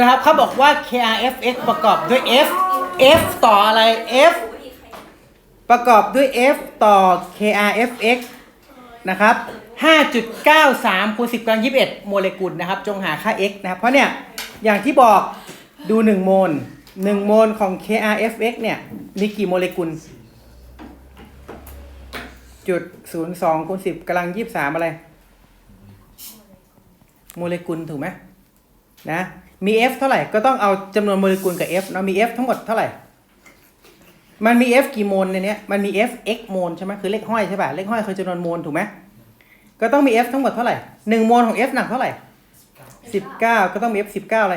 นะครับเขาบอกว่า KRFX ประกอบด้วย F F ต่ออะไร F ประกอบด้วย F ต่อ KRFX นะครับ 5.93คูณ10กำลัง21 โมเลกุลนะครับ จงหาค่า x นะครับ เพราะเนี่ย อย่างที่บอกดู 1 โมล 1 โมลของ KRFX เนี่ย มีกี่โมเลกุล จุด 02คูณ10กำลัง 23 อะไร โมเลกุลถูกไหมนะ มี F เท่าไหร่ก็ต้องเอาจำนวนโมเลกุลกับ F เนาะมี F ทั้งหมดเท่าไหร่ มันมี F กี่โมลในนี้มันมี F x โมลใช่ไหมคือเลขห้อยใช่ป่ะเลขห้อยคือจำนวนโมลถูกไหมก็ต้องมี F ทั้งหมดเท่าไหร่หนึ่งโมลของ F หนักเท่าไหร่สิบเก้าก็ต้องมี F สิบเก้าอะไร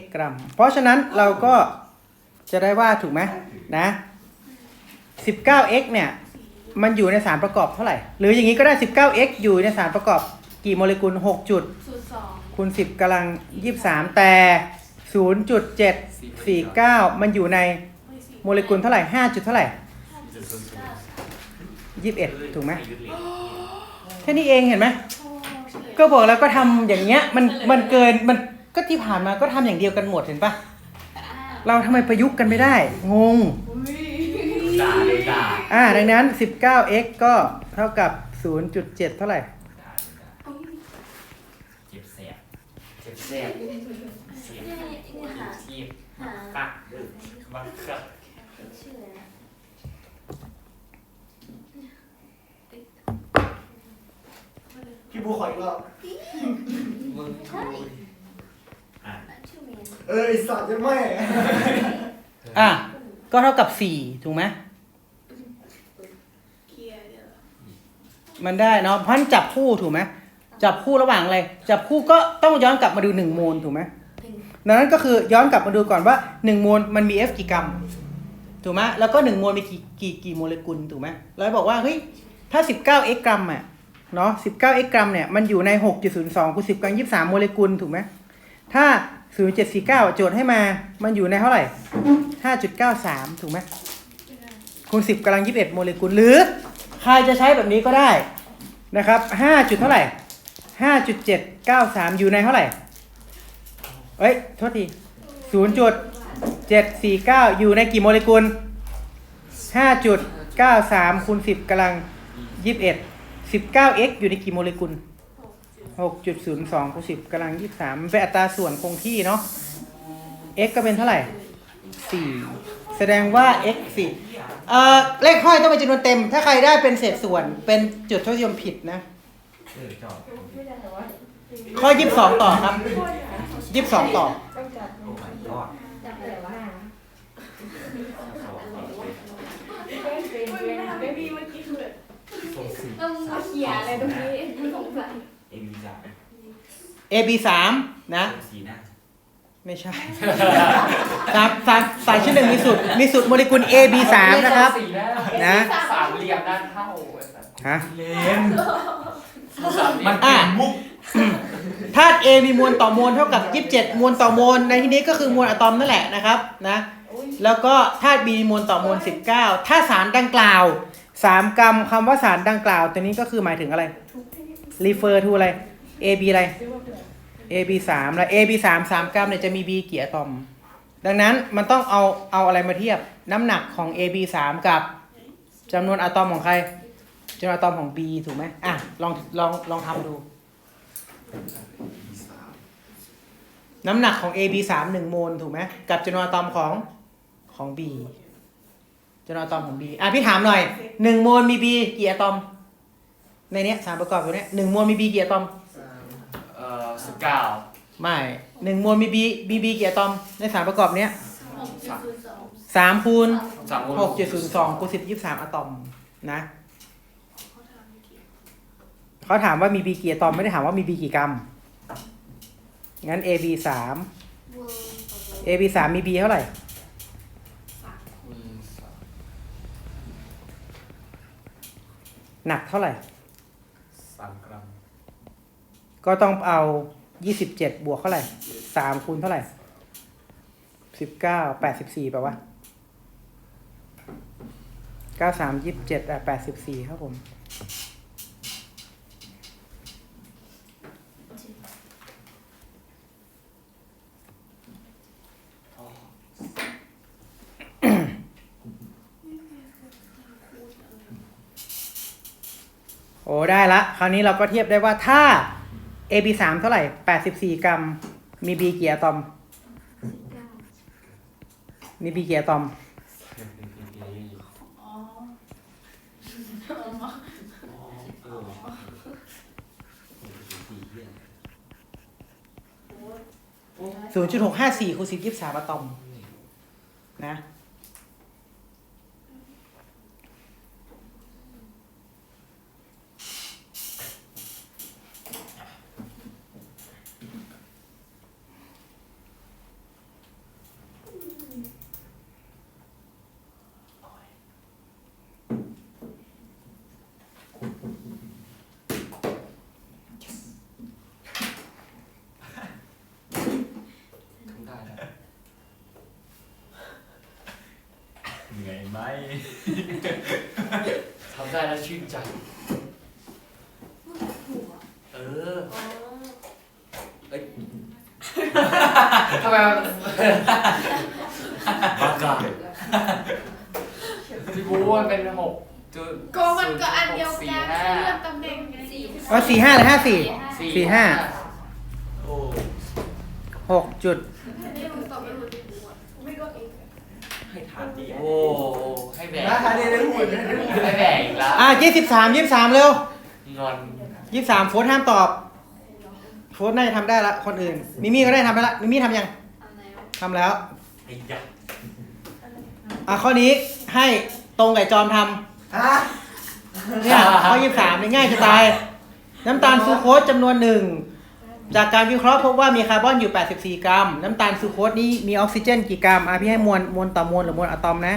x กรัม เพราะฉะนั้นเราก็จะได้ว่าถูกไหมนะสิบเก้า x เนี่ยมันอยู่ในสารประกอบเท่าไหร่ หรืออย่างนี้ก็ได้สิบเก้า x อยู่ในสารประกอบกี่โมเลกุลหกจุด คูณสิบกำลังยี่สามแต่ศูนย์จุดเจ็ดสี่เก้ามันอยู่ในโมเลกุลเท่าไหร่ห้าจุดเท่าไหร่ยี่สิบเอ็ดถูกไหมแค่นี้เองเห็นไหมก็บอกแล้วก็ทำอย่างเงี้ยมันมันเกินมันก็ที่ผ่านมาก็ทำอย่างเดียวกันหมดเห็นปะเราทำไมประยุกต์กันไม่ได้ งงด่าเลยด่าอ่าดังนั้น 19x ก็เท่ากับ 0.7 เท่าไหร่ เจ็บแสบเจ็บ แสบเสียงที่ปักดึกบังคับชื่ออะไรนะพี่บูขออีกรอบมึงใช่อะชื่อเมนเออไอสัตว์ยังไม่อะ ก็เท่ากับ4ถูกไหมเคียร์เนี่ยมันได้เนาะเพราะฉะนันจับคู่ถูกไหม จับคู่ระหว่างอะไร จับคู่ก็ต้องย้อนกลับมาดู1โมลถูกไหมดังนั้นก็คือย้อนกลับมาดูก่อนว่า1โมลมันมี F กี่กรัมถูกไหมแล้วก็1โมลมีกี่กี่กี่โมเลกุลถูกไหมเราบอกว่าเฮ้ยถ้า 19 x กรัมอะเนาะ19 x กรัมเนี่ยมันอยู่ใน 6.02คูณ10กำลัง23 โมเลกุลถูกไหมถ้า 0749 โจทย์ให้มามันอยู่ในเท่าไหร่ 5.93 ถูกไหมคูณ10กำลัง21 โมเลกุลหรือ ใครจะใช้แบบนี้ก็ได้นะครับ 5 จุดเท่าไหร่ ห้าจุดเจ็ดเก้าสามอยู่ในเท่าไหร่ เอ้ย โทษทีศูนย์จุดเจ็ดสี่เก้าอยู่ในกี่โมเลกุลห้าจุดเก้าสามคูณสิบกำลังยี่สิบเอ็ดสิบเก้าเอ็กอยู่ในกี่โมเลกุลหกจุดศูนย์สองคูณสิบกำลังยี่สามเป็นอัตราส่วนคงที่เนาะเอ็กก็เป็นเท่าไหร่สี่แสดงว่า x สี่เอ่อเลขห้อยต้องเป็นจำนวนเต็ม ถ้าใครได้เป็นเศษส่วนเป็นจุดทศนิยมผิดนะ เออจอดข้อ 22 ต่อครับ 22 ต่อ โอ้ my god จับอะไรวะไม่มีเมื่อกี้คือแบบส่งสีต้องมาเขียนอะไรตรงนี้สงสัยเอ็มวีจ้า a b 3นะ ส่งสีหน้าไม่ใช่ สามสามสายชื่อหนึ่งมีสูตรมีสูตรโมเลกุล A B 3นะครับนะ สามเหลี่ยมด้านเท่าฮะ เลนสา มเหลี่ยมันมเป็นมุกธาตุ A มีมวลต่อมวลเท่ากับ 27 มวลต่อมวลในที่นี้ก็คือมวลอะตอมนั่นแหละนะครับนะแล้วก็ธาตุ B มีมวลต่อมวล 19 ถ้าสารดังกล่าว 3 กรัมคำว่าสารดังกล่าวตัวนี้ก็คือหมายถึงอะไร refer to อะไร A B อะไร A B 3แล้ว A B 3 3 กรัมเนี่ยจะมี B กี่อะตอม ดังนั้นมันต้องเอาเอาอะไรมาเทียบน้ำหนักของ A B 3กับจำนวนอะตอมของใคร จำนวนอะตอมของ B ถูกไหมอะ ลองลองลองทำดู น้ำหนักของ A B 3 1โมลถูกไหมกับจำนวนอะตอมของของ B จำนวนอะตอมของ B อะพี่ถามหน่อย1โมลมี B กี่อะตอม ในเนี้ยสารประกอบตัวเนี้ย1โมลมี B กี่อะตอม เอ่อสิบเก้าไม่หนึ่งมวลมีบีบีบีกี่อะตอม ในสารประกอบเนี้ยหกจุดศูนย์สองสามคูณสามหกจุดศูนย์สองคูณสิบยี่สามอะตอมนะ เขาถามว่ามีบีกี่อะตอมไม่ได้ถามว่ามีบีกี่กรัม งั้น A B สาม A B สามมี B เท่าไหร่ หนักเท่าไหร่ สามกรัมก็ต้องเอายี่สิบเจ็ดบวกเท่าไหร่สามคูณเท่าไหร่สิบเก้าแปดสิบสี่แปลว่าเก้าสามยี่สิบเจ็ดอะแปดสิบสี่ครับผม โอ้ได้ละ คราวนี้เราก็เทียบได้ว่าถ้า AB 3 เท่าไหร่ 84 กรัม มี B กี่อะตอม มี B กี่อะตอมอ๋อ0.654คูณ10 23อะตอม นะ ทำได้แล้ว เหนื่อย ไหมทำได้แล้วชื่นใจเอออ๋อเอ้ยทำไมมันบ้ากาพี่บูมันเป็นหกจุดก็มันก็อันเดียวสี่กันห้าเลือกตำแหน่งไงสี่อ๋อ45หรือ54สี่ห้า โอ้6จุด นี่มึงตอบไม่รู้ดิไม่ก็เอง ให้ทานดี โอ้ให้แบก นะฮะเนี่ยได้พูดนะได้พูดให้แบกอีกแล้วอะ23 23เร็วงอน23โฟร์ห้ามตอบโฟร์น่าจะทำได้ละคนอื่น มิมี่ก็ได้ทำไปละมิมี่ทำยังอะไรวะทำแล้วไอ้ยักษ์อะข้อนี้ให้ตรงกับจอมทอะำเนี่ยข้อ23เนี่ยง่ายจะตาย น้ำตาลซูโคสจำนวนหนึ่งจากการวิเคราะห์พบว่ามีคาร์บอนอยู่ 84 กรัม น้ำตาลซูโคสนี้มีออกซิเจนกี่กรัมอะพี่ให้มวลมวลต่อมวลหรือมวลอะตอมนะ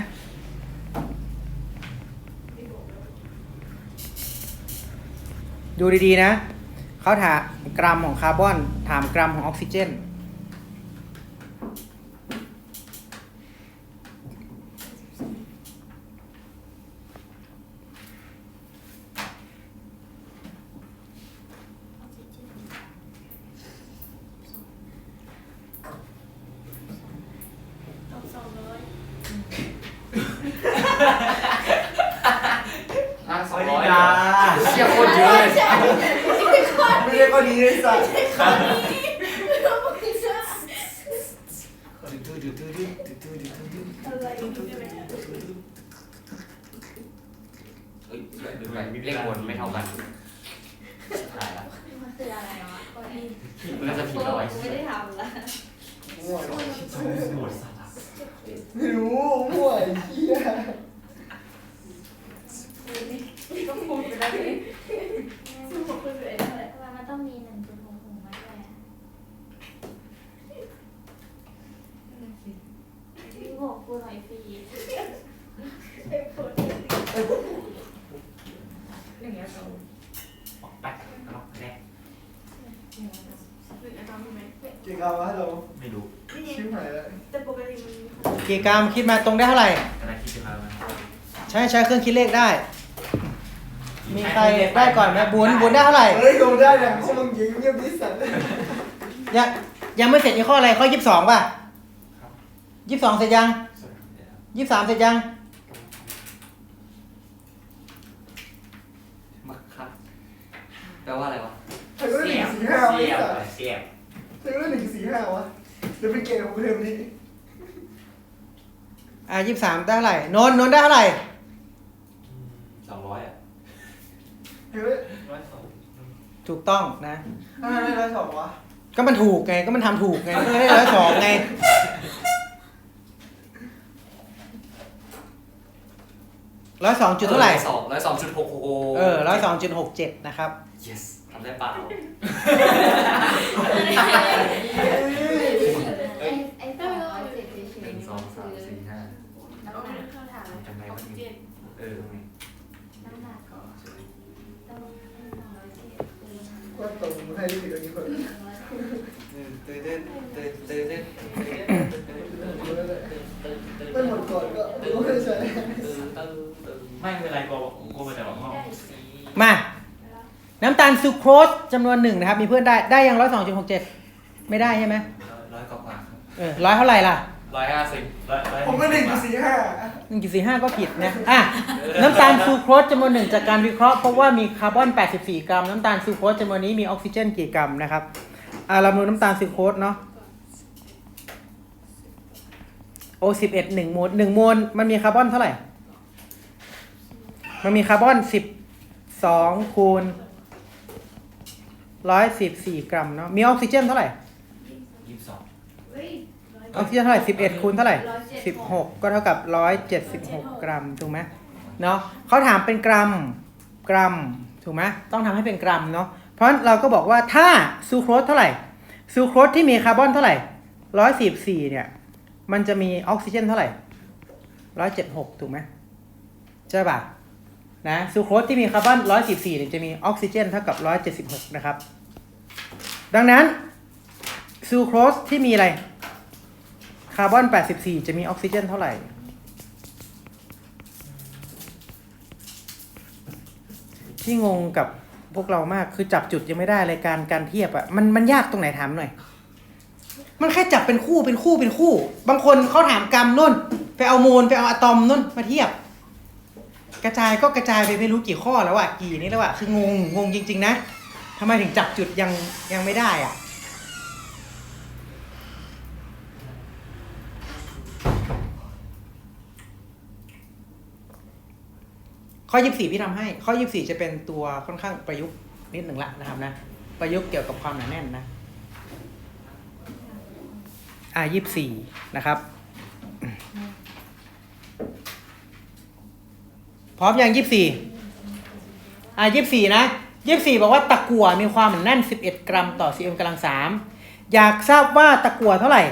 ดูดีๆนะเขาถามกรัมของคาร์บอน ถามกรัมของออกซิเจน ตอบสองร้อย อะสอง ไม่ ร้อย ได้ เชี่ยโคตรเยอะเลย ไม่ได้ก็ดีเลยสัตว์ อะไรอยู่ที่ไหนเอ้ยดูไปเลขบนไม่เท่ากันหายละมันคืออะไรวะก็นี่มันก็จะผิดร้อยไม่ได้ทำละมั่วหมดสาระไม่รู้มั่วไอ้เหี้ย ก็พูดไปได้เลยสู้กับคนอื่นเท่าไหร่ ทำไมมันต้องมีหนึ่งจุดหกหกมาด้วยอะพี่บอกกูหน่อยฟรี อย่างเงี้ยเราออกไปเอาแรกหนึ่งอาจารย์รู้ไหมเก่งเอาวะเราไม่รู้ชิบหายแล้วแต่ปกติมันกี่กรัมคิดมาตรงได้เท่าไหร่ อะไรคิดจะมาไหมใช้ใช้เครื่องคิดเลขได้ มีใครได้ก่อนไหมบุญบุญได้เท่าไหร่ เฮ้ยลงได้แล้วพวกมึงยิงเงียบดิสัตว์ยังยังไม่เสร็จยี่ข้ออะไรข้อยี่สิบสองป่ะยี่สิบสองเสร็จยังยี่สิบสามเสร็จยัง มักครับแป ลว่าอะไรวะใครก็หนึ่งสี่ห้าไว้เสียบสัตว์เสียบใครก็หนึ่งสี่ห้าวะเดี๋ยวเป็นเกณฑ์ของเทอมนี้อะยี่สิบสามได้เท่าไหร่นนท์นนท์ได้เท่าไหร่สองร้อยอะเฮ้ยร้อยสองถูกต้องนะ ทำไมไม่ร้อยสองวะก็มันถูกไงก็มันทำถูกไงก็ได้ร้อยสองไงร้อยสองจุดเท่าไหร่ สองร้อยสองจุดหกหกเออร้อยสองจุดหกเจ็ดนะครับ yes ทำได้เปล่า ไอ้ไอ้สองร้อยเจ็ดเฉยหนึ่งๆสองสามสี่ห้าน้ำหนักเข้าถามจำได้ออว่ากซิเจนเออตรงนี้น้ำหนักก็ต้องให้สองร้อยเจ็ดคูณก็ตรงให้ที่ตรงนี้คนตื่นเต้นตื่นตื่นเต้นไม่หมดก่อนก็ไม่ได้ใช้ไม่เป็นไรกลัวกลัวมันจะบอกห้องมาน้ำ ตาลซูโครสจำนวนหนึ่งนะครับ มีเพื่อนได้ได้ยังร้อยสองจุดหกเจ็ดไม่ได้ใช่ไหมร้อยกว่าครับเออร้อยเท่าไหร่ล่ะร้อยห้าสิบร้อยร้อยผมก็หนึ่งสี่ห้าหนึ่งจุดสี่ห้าก็ผิดนะอะน้ำตาลซูโครสจำนวนหนึ่งจากการวิเคราะห์พบว่ามีคาร์บอน 84 กรัม น้ำตาลซูโครสจำนวนนี้มีออกซิเจนกี่กรัมนะครับอะเรามาดูน้ำตาลซูโครสเนาะโอสิบเอ็ดหนึ่งโมลหนึ่งโมลมันมีคาร์บอนเท่าไหร่ มันมีคาร์บอนสิบสองคูณ ร้อยสิบสี่กรัมเนาะมีออกซิเจนเท่าไหร่ยี่สิบสองเฮ้ยออกซิเจนเท่าไหร่สิบเอ็ดคูณเท่าไหร่สิบหกก็เท่ากับร้อยเจ็ดสิบหกกรัมถูกไหมเนาะเขาถามเป็นกรัมกรัมถูกไหมต้องทำให้เป็นกรัมเนาะเพราะฉะนั้นเราก็บอกว่าถ้าซูโครสเท่าไหร่ซูโครสที่มีคาร์บอนเท่าไหร่ร้อยสิบสี่เนี่ย มันจะมีออกซิเจนเท่าไหร่ร้อยเจ็ดหกถูกไหมใช่ป่ะ นะซูโครสที่มีคาร์บอนร้อยสิบสี่เนี่ยจะมีออกซิเจนเท่ากับร้อยเจ็ดสิบหกนะครับ ดังนั้นซูโครสที่มีอะไรคาร์บอน 84 จะมีออกซิเจนเท่าไหร่ ที่งงกับพวกเรามากคือจับจุดยังไม่ได้เลยการการเทียบอะมันมันยากตรงไหนถามหน่อย มันแค่จับเป็นคู่เป็นคู่เป็นคู่ บางคนเขาถามกรรมนุ่น ไปเอาโมลไปเอาอะตอมนุ่นมาเทียบ กระจายก็กระจายไปไม่รู้กี่ข้อแล้วอะกี่นี่แล้วอะคืองงงงจริง ๆ นะทำไมถึงจับจุดยังยังไม่ได้อะข้อ 24 พี่ทำให้ ข้อ 24 จะเป็นตัวค่อนข้างประยุกต์นิดหนึ่งละนะครับนะ ประยุกต์เกี่ยวกับความหนาแน่นนะ อ่า24 นะครับ พร้อมยัง24อ่า24นะ24บอกว่าตะกั่วมีความหนาแน่น11กรัมต่อ cm กำลัง3อยากทราบว่าตะกั่วเท่าไหร่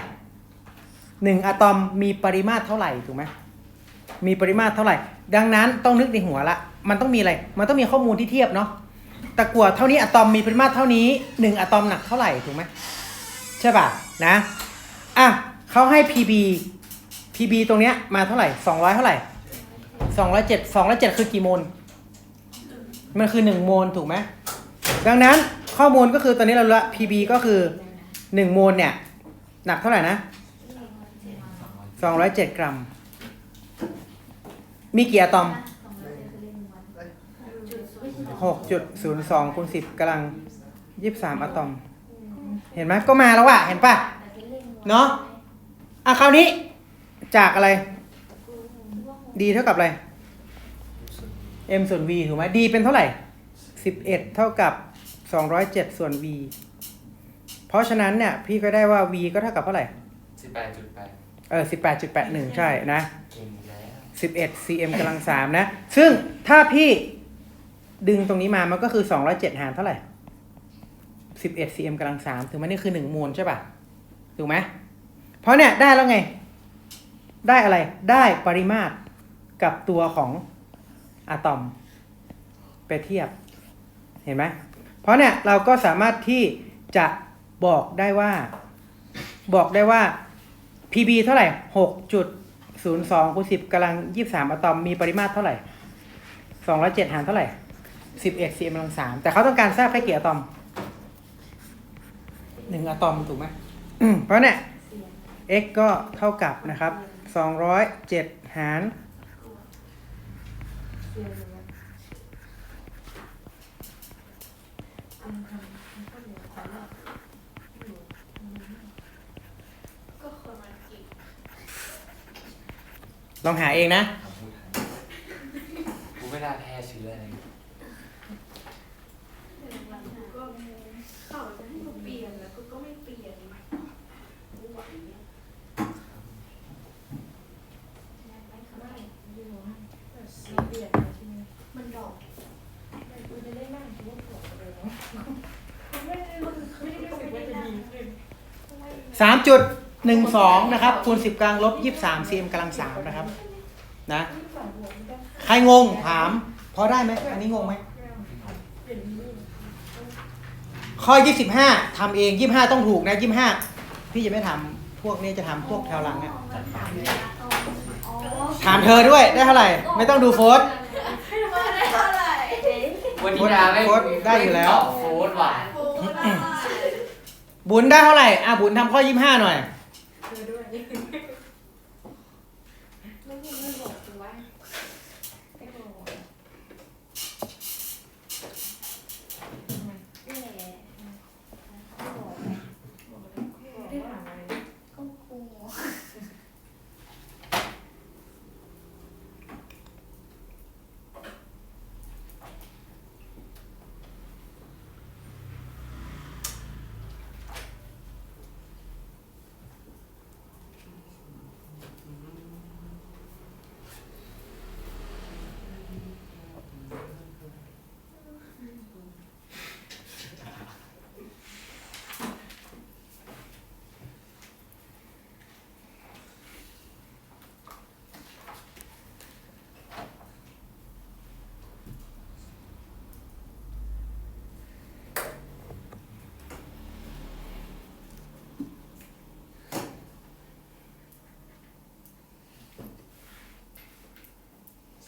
1อะตอมมีปริมาตรเท่าไหร่ถูกไหมมีปริมาตรเท่าไหร่ ดังนั้นต้องนึกในหัวละ มันต้องมีอะไร มันต้องมีข้อมูลที่เทียบเนาะตะกั่วเท่านี้อะตอมมีปริมาตรเท่านี้หนึ่งอะตอมหนักเท่าไหร่ถูกไหมใช่ป่ะนะอะเขาให้ PB PB ตรงเนี้ยมาเท่าไหร่สองร้อยเท่าไหร่ สองร้อยเจ็ดสองร้อยเจ็ดคือกี่โมลมันคือหนึ่งโมลถูกไหมดังนั้นข้อมูลก็คือตอนนี้เราละ PB ก็คือหนึ่งโมลเนี่ยหนักเท่าไหร่นะสองร้อยเจ็ดกรัม มีกี่อะตอมหกจุดศูนย์สองคูณสิบกำลังยี่สิบสามอะตอม เห็นไหมก็มาแล้วอะเห็นปะเนาะอะคราวนี้จากอะไร d เท่ากับอะไร m ส่วน v ถูกไหม d เป็นเท่าไหร่สิบเอ็ดเท่ากับสองร้อยเจ็ดส่วน v เพราะฉะนั้นเนี่ยพี่ก็ได้ว่า v ก็เท่ากับเท่าไหร่ สิบแปดจุดแปดเออสิบแปดจุดแปดหนึ่งใช่นะ เก่งแล้ว 11 cm กำลังสามนะ ซึ่งถ้าพี่ดึงตรงนี้มามันก็คือ 207 หารเท่าไหร่ 11 cm กำลังสามถึงมันนี่คือ1โมลใช่ป่ะ ถูกไหม เพราะเนี่ยได้แล้วไง ได้อะไร ได้ปริมาตร กับตัวของอะตอมไปเทียบ เห็นไหม เพราะเนี่ยเราก็สามารถที่จะบอกได้ว่า บอกได้ว่า PB เท่าไหร่หกจุดศูนย์สองคูณสิบกำลังยี่สามอะตอมมีปริมาตรเท่าไหร่สองร้อยเจ็ดหารเท่าไหร่สิบเอ็ดซีเอ็มกำลังสามแต่เขาต้องการทราบแค่กี่อะตอมหนึ่งอะตอมถูกไหมเพราะเนี่ย x ก็เท่ากับนะครับสองร้อยเจ็ดหาร ลองหาเองนะ คำพูดไทยกูไม่น่าแพ้เชื้ออะไร ก็เขาจะให้กูเปลี่ยนแล้วกูก็ไม่เปลี่ยนกูไหวเนี่ย เปลี่ยนใช่ไหม มันดอก กูจะได้นั่งคิดว่าปวดเลยเนาะ ไม่ได้รู้สึกว่าจะดีขึ้นสามจุดหนึ่งสองนะครับคูณสิบกลางลบยี่สามซีเอ็มกำลังสามนะครับ นะ ใครงงถาม พอได้ไหมอันนี้งงไหมเปลี่ยนมือข้อ25ทำเอง25ต้องถูกนะ25พี่จะไม่ทำพวกนี้จะทำพวกแถวหลังเนี่ยถามเธอด้วยได้เท่าไหร่ ไม่ต้องดูโฟส ไม่ได้เท่าไหร่ วันนี้ดาไม่โค้ดได้อยู่แล้วโฟนว่ะโอ้ได้บุญได้เท่าไหร่ อะบุญทำข้อ 25 หน่อย เธอด้วย แล้วคุณไม่บอกกูว่า ไม่บอก นี่แหละไม่บอกไง บอกไม่ได้ถามอะไร ก็กลัว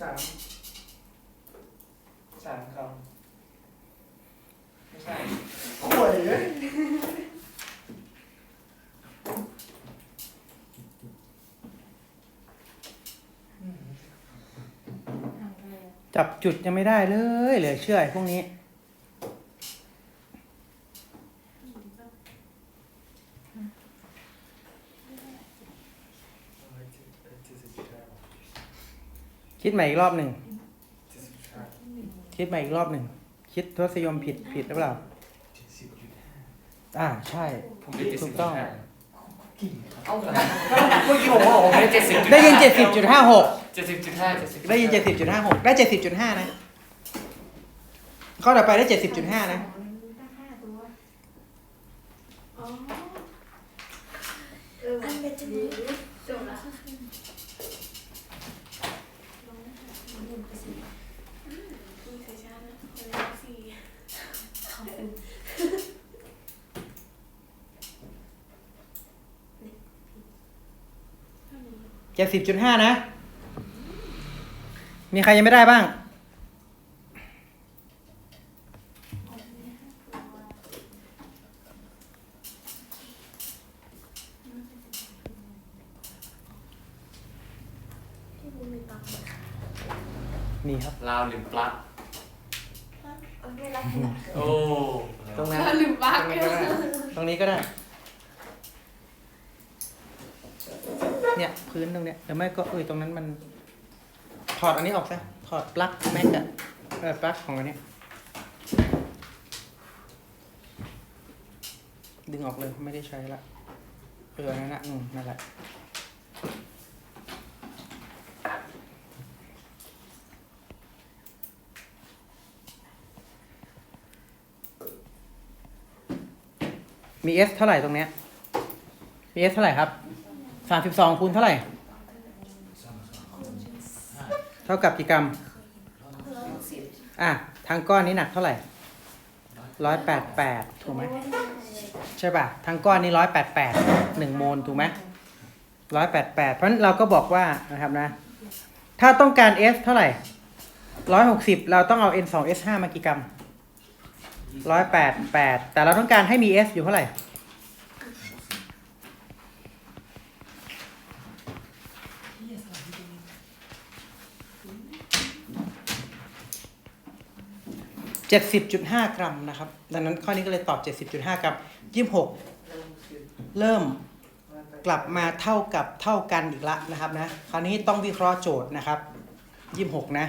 สามสามคำไม่ใช่ขวยเลยถามอะไรอะจับจุดยังไม่ได้เลยเหลือเชื่อไอ้พวกนี้ คิดใหม่อีกรอบหนึ่ง คิดใหม่อีกรอบหนึ่ง คิดทศนิยมผิดผิดหรือเปล่า อ่าใช่ ผมได้เจ็ดถูสิบกต้องเอ้าเมื่อกี้ผมบอกผมได้เจ็ดสิบได้ยินเจ็ดสิบจุดห้าหก เจ็ดสิบจุดห้าเจ็ดสิบได้ยินเจ็ดสิบจุดห้าหกได้เจ็ดสิบจุดห้านะ ข้อต่อไปได้เจ็ดสิบจุดห้านะตั้งห้าตัวอ๋อเอออันเป็นจะดีจบละอืมมีใครช้านะคนละสี่ขอบคุณ เจ็ดสิบจุดห้านะ มีใครยังไม่ได้บ้างที่มึงมีตังค์ไหมมีครับ ลาวหรือปลั๊กเออไม่รับนะโอ้ ตรงนั้นเราลืมบ้าตรงนี้ก็ได้ตรงนี้ก็ได้ เนี่ยพื้นตรงเนี้ยหรือไม่ก็เอ้ยตรงนั้นมัน ถอดอันนี้ออกซะถอดปลั๊กแม็กอะเออปลั๊กของอันนี้ดึงออกเลยไม่ได้ใช้ละเออนั่นนะอืมนั่นแหละมี S เท่าไหร่ตรงเนี้ยมี S เท่าไหร่ครับ สามสิบสองคูณเท่าไหร่ เท่ากับกี่กรัม อะทางก้อนนี้หนักเท่าไหร่ร้อยแปดแปดถูกไหมใช่ป่ะทางก้อนนี้ร้อยแปดแปดหนึ่งโมลถูกไหมร้อยแปดแปดเพราะฉะนั้นเราก็บอกว่านะครับนะ ถ้าต้องการ S เท่าไหร่ร้อยหกสิบเราต้องเอา N สอง S ห้ามากี่กรัมร้อยแปดแปดแต่เราต้องการให้มี S อยู่เท่าไหร่ เจ็ดสิบจุดห้ากรัมนะครับ ดังนั้นข้อนี้ก็เลยตอบเจ็ดสิบจุดห้ากรัมยี่สิบหกเริ่มกลับมาเท่ากับเท่ากันอีกละนะครับนะ คราวนี้ต้องวิเคราะห์โจทย์นะครับยี่สิบหกนะ